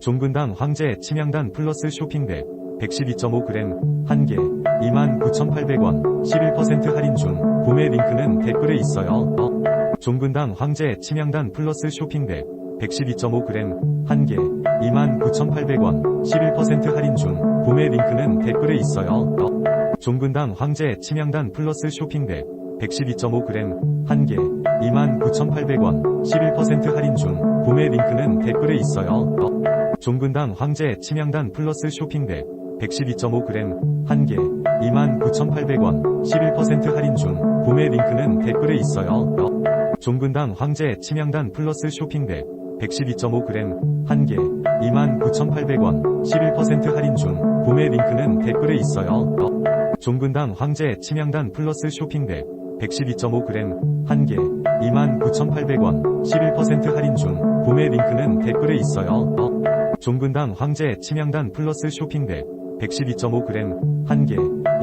종근당 황제 침향단 플러스 쇼핑백 112.5g 1개 29,800원 11% 할인 중 구매 링크는 댓글에 있어요. 어. 종근당 황제 침향단 플러스 쇼핑백 112.5g 1개 29,800원 11% 할인 중 구매 링크는 댓글에 있어요. 어. 종근당 황제 침향단 플러스 쇼핑백 112.5g 1개 29,800원 11% 할인 중 구매 링크는 댓글에 있어요. 어. 종근당 황제 침향단 플러스 쇼핑백 112.5g 1개 29,800원 11% 할인 중 구매 링크는 댓글에 있어요. 어. 종근당 황제 침향단 플러스 쇼핑백 112.5g 1개 29,800원 11% 할인 중 구매 링크는 댓글에 있어요. 어. 종근당 황제 침향단 플러스 쇼핑백 112.5g 1개 29,800원 11% 할인 중 구매 링크는 댓글에 있어요. 어. 종근당 황제 침향단 플러스 쇼핑백 112.5g 1개